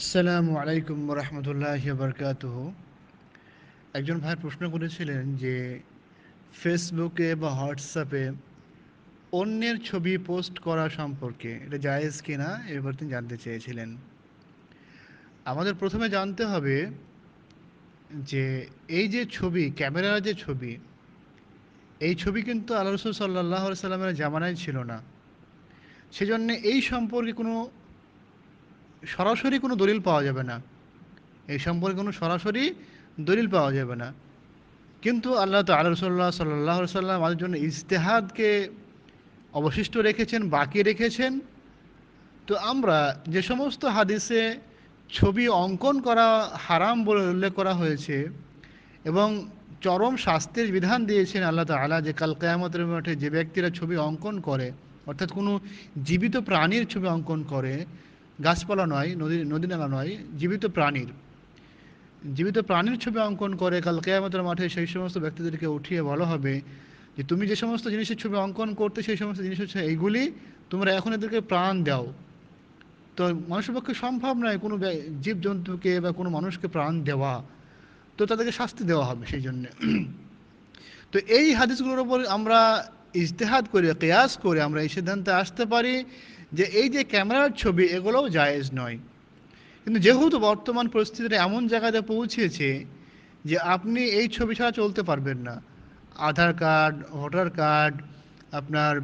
আসসালামু আলাইকুম রহমতুল্লাহ বরকাতুহ একজন ভাই প্রশ্ন করেছিলেন যে ফেসবুকে বা হোয়াটসঅ্যাপে অন্যের ছবি পোস্ট করা সম্পর্কে, এটা জায়েজ কিনা এবার তিনি জানতে চেয়েছিলেন। আমাদের প্রথমে জানতে হবে যে, এই যে ছবি, ক্যামেরার যে ছবি, এই ছবি কিন্তু আল্লাহ রসুল সাল্লাহ সাল্লামের জামানায় ছিল না। সেজন্য এই সম্পর্কে কোনো সরাসরি কোনো দলিল পাওয়া যাবে না। এই সম্পর্কে কোনো সরাসরি দলিল পাওয়া যাবে না। কিন্তু আল্লাহ তাল্লাহ রসল্লাহ সাল্লাহ সাল্লাম আমাদের জন্য ইজতেহাদকে অবশিষ্ট রেখেছেন, বাকি রেখেছেন। তো আমরা যে সমস্ত হাদিসে ছবি অঙ্কন করা হারাম বলে উল্লেখ করা হয়েছে এবং চরম শাস্তির বিধান দিয়েছেন আল্লাহ তালা যে কাল কেয়ামতের মাঠে যে ব্যক্তিরা ছবি অঙ্কন করে, অর্থাৎ কোনো জীবিত প্রাণীর ছবি অঙ্কন করে গাছপালা নয়, নদী নদী নালা নয়, জীবিত প্রাণীর। জীবিত প্রাণীর ছবি অঙ্কন করে কাল কেয়ামতের মাঠে সেই সমস্ত ব্যক্তিদেরকে উঠিয়ে বলা হবে যে, তুমি যে সমস্ত জিনিসের ছবি অঙ্কন করতে সেই সমস্ত জিনিস হচ্ছে এইগুলি, তোমরা এখন এদেরকে প্রাণ দাও। তো মানুষের পক্ষে সম্ভব নয় কোনো জীবজন্তুকে বা কোনো মানুষকে প্রাণ দেওয়া। তো তাদেরকে শাস্তি দেওয়া হবে সেই জন্যে। তো এই হাদিসগুলোর ওপর আমরা ইজতেহাদ করে, কেয়াস করে আমরা এই সিদ্ধান্তে আসতে পারি যে এই যে ক্যামেরার ছবি, এগুলোও জায়েজ নয়। কিন্তু যেহেতু বর্তমান পরিস্থিতিটা এমন জায়গাতে পৌঁছেছে যে আপনি এই ছবি ছাড়া চলতে পারবেন না। আধার কার্ড, ভোটার কার্ড, আপনার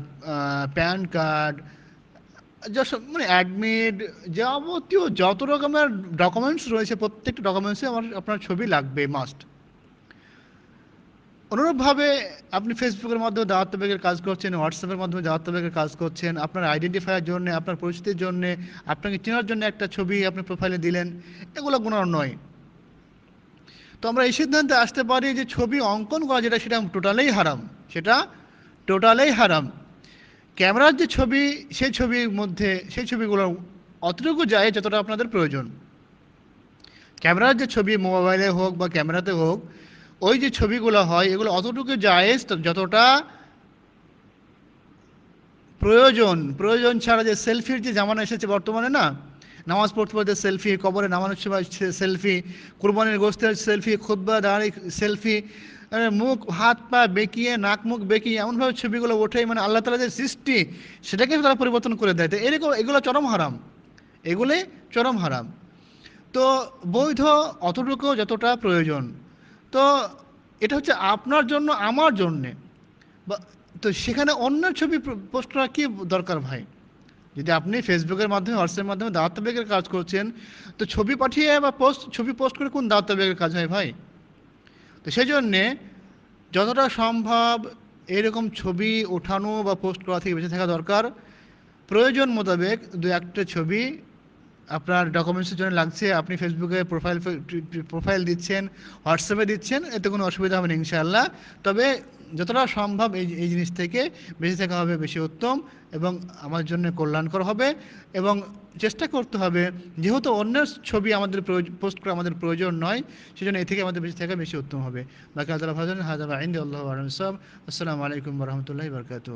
প্যান কার্ড মানে অ্যাডমিট যাবতীয় যত রকমের ডকুমেন্টস রয়েছে, প্রত্যেকটা ডকুমেন্টসে আমার, আপনার ছবি লাগবে মাস্ট অনুরূপভাবে আপনি ফেসবুকের মাধ্যমে দাওয়াত্তবেগের কাজ করছেন হোয়াটসঅ্যাপের মাধ্যমে দাওয়াত্তবেগের কাজ করছেন, আপনার আইডেন্টিফাইয়ের জন্য, আপনার পরিস্থিতির জন্য, আপনাকে চেনার জন্য একটা ছবি আপনি প্রোফাইলে দিলেন, এগুলো গুণার নয়। তো আমরা এই সিদ্ধান্তে আসতে পারি যে ছবি অঙ্কন করা যেটা, সেটা টোটালেই হারাম। সেটা টোটালেই হারাম। ক্যামেরার যে ছবি, সেই ছবির মধ্যে, সেই ছবিগুলো অতটুকু যায় যতটা আপনাদের প্রয়োজন। ক্যামেরার যে ছবি মোবাইলে হোক বা ক্যামেরাতে হোক ওই যে ছবিগুলো হয়, এগুলো অতটুকু জায়েজ, যতটা প্রয়োজন প্রয়োজন ছাড়া যে সেলফির যে জামানা এসেছে বর্তমানে না, নামাজ পড়তে পড়তে সেলফি, কবরে নামানোর সময় সেলফি, কুরবানির গোস্তের সেলফি খুদ্া দাঁড়ি, সেলফি মুখ, হাত, পা বেঁকিয়ে, নাক, মুখ বেঁকিয়ে এমনভাবে ছবিগুলো ওঠে মানে আল্লাহ তালা যে সৃষ্টি সেটাকে তারা পরিবর্তন করে দেয়। তো এরকম, এগুলো চরম হারাম। এগুলি চরম হারাম। তো বৈধ অতটুকু যতটা প্রয়োজন। তো এটা হচ্ছে আপনার জন্য, আমার জন্যে। তো সেখানে অন্য ছবি পোস্ট করা কী দরকার ভাই? যদি আপনি ফেসবুকের মাধ্যমে, হোয়াটসঅ্যাপের মাধ্যমে দাওয়াতবেগের কাজ করছেন, তো ছবি পাঠিয়ে বা পোস্ট, ছবি পোস্ট করে কোন দাওয়াতবেগের কাজ হয় ভাই? তো সেই জন্যে যতটা সম্ভব এরকম ছবি ওঠানো বা পোস্ট করা থেকে বেঁচে থাকা দরকার। প্রয়োজন মোতাবেক দু একটা ছবি আপনার ডকুমেন্টসের জন্য লাগছে, আপনি ফেসবুকে প্রোফাইল প্রোফাইল দিচ্ছেন হোয়াটসঅ্যাপে দিচ্ছেন, এতে কোনো অসুবিধা হবে না ইনশাআল্লাহ। তবে যতটা সম্ভব এই এই জিনিস থেকে বেঁচে থাকা হবে বেশি উত্তম এবং আমার জন্য কল্যাণকর হবে এবং চেষ্টা করতে হবে, যেহেতু অন্যের ছবি আমাদের পোস্ট করা আমাদের প্রয়োজন নয়, সেজন্য এই থেকে আমাদের বেঁচে থাকা বেশি উত্তম হবে। বাকি আল্লাহ হাজার আইন্দ আল্লাহ আসসালামু আলাইকুম রহমতুল্লাহ বরকাত